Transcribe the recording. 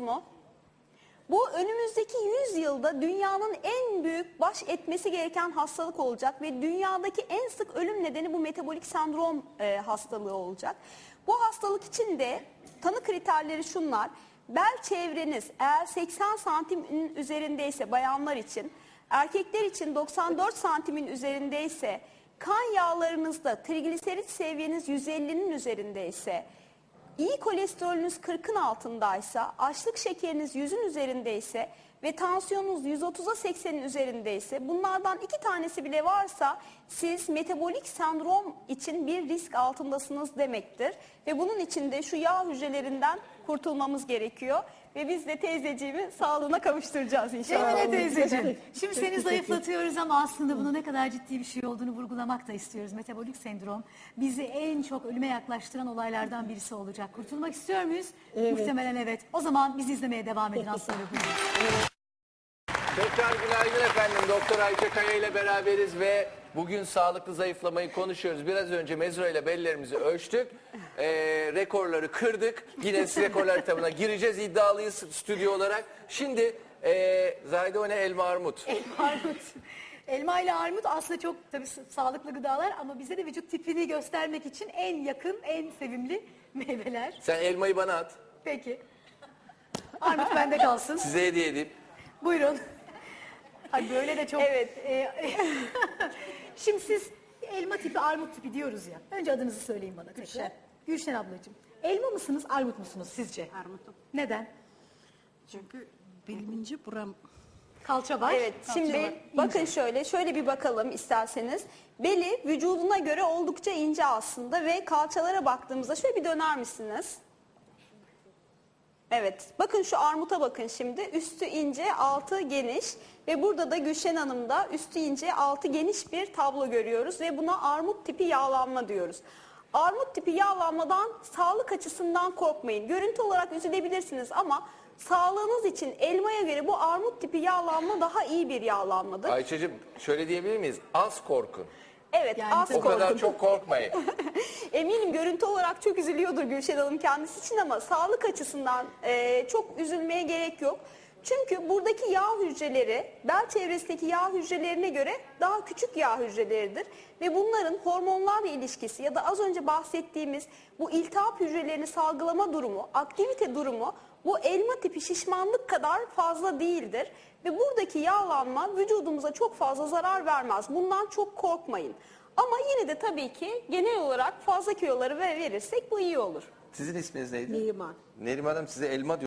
mu? Bu önümüzdeki 100 yılda dünyanın en büyük baş etmesi gereken hastalık olacak ve dünyadaki en sık ölüm nedeni bu metabolik sendrom e, hastalığı olacak. Bu hastalık için de tanı kriterleri şunlar. Bel çevreniz eğer 80 santimin üzerindeyse bayanlar için, erkekler için 94 santimin üzerindeyse, kan yağlarınızda trigliserit seviyeniz 150'nin üzerindeyse, İyi kolesterolünüz 40'ın altındaysa, açlık şekeriniz 100'ün üzerindeyse ve tansiyonunuz 130'a 80'in üzerindeyse bunlardan iki tanesi bile varsa siz metabolik sendrom için bir risk altındasınız demektir. Ve bunun için de şu yağ hücrelerinden kurtulmamız gerekiyor. Ve biz de teyzeciğimi sağlığına kavuşturacağız inşallah. Cemile teyzeciğim. Şimdi seni zayıflatıyoruz ama aslında bunun ne kadar ciddi bir şey olduğunu vurgulamak da istiyoruz. Metabolik sendrom bizi en çok ölüme yaklaştıran olaylardan birisi olacak. Kurtulmak istiyor muyuz? Muhtemelen evet. O zaman bizi izlemeye devam edin Aslı Buyurun. Tekrar günaydın efendim. Doktor Ayça Kaya ile beraberiz ve bugün sağlıklı zayıflamayı konuşuyoruz. Biraz önce Mezro ile bellerimizi ölçtük. Ee, rekorları kırdık. Yine rekorlar kitabına gireceğiz iddialıyız stüdyo olarak. Şimdi ee, Zahide o ne elma armut. armut. Elma ile armut aslında çok tabii sağlıklı gıdalar ama bize de vücut tipini göstermek için en yakın, en sevimli meyveler. Sen elmayı bana at. Peki. Armut bende kalsın. Size hediye edeyim. Buyurun. Ay böyle de çok... Evet. e, Şimdi siz elma tipi, armut tipi diyoruz ya. Önce adınızı söyleyin bana tekrar. Gülşen. Gülşen ablacığım. Elma mısınız, armut musunuz sizce? Armutum. Neden? Çünkü bilimince buram Kalça var. Evet kalça şimdi var, bakın ince. şöyle şöyle bir bakalım isterseniz. Beli vücuduna göre oldukça ince aslında ve kalçalara baktığımızda şöyle bir döner misiniz? Evet bakın şu armuta bakın şimdi üstü ince altı geniş ve burada da Gülşen Hanım'da üstü ince altı geniş bir tablo görüyoruz ve buna armut tipi yağlanma diyoruz. Armut tipi yağlanmadan sağlık açısından korkmayın. Görüntü olarak üzülebilirsiniz ama sağlığınız için elmaya göre bu armut tipi yağlanma daha iyi bir yağlanmadır. Ayça'cığım şöyle diyebilir miyiz? Az korkun. Evet Yani az. O kadar korkun. çok korkmayın. Eminim görüntü olarak çok üzülüyordur Gülşen Hanım kendisi için ama sağlık açısından e, çok üzülmeye gerek yok. Çünkü buradaki yağ hücreleri bel çevresindeki yağ hücrelerine göre daha küçük yağ hücreleridir. Ve bunların hormonlarla ilişkisi ya da az önce bahsettiğimiz bu iltihap hücrelerini salgılama durumu, aktivite durumu bu elma tipi şişmanlık kadar fazla değildir. Ve buradaki yağlanma vücudumuza çok fazla zarar vermez. Bundan çok korkmayın. Ama yine de tabii ki genel olarak fazla kiloları ve- verirsek bu iyi olur. Sizin isminiz neydi? Neriman. Neriman Hanım size elma diyor.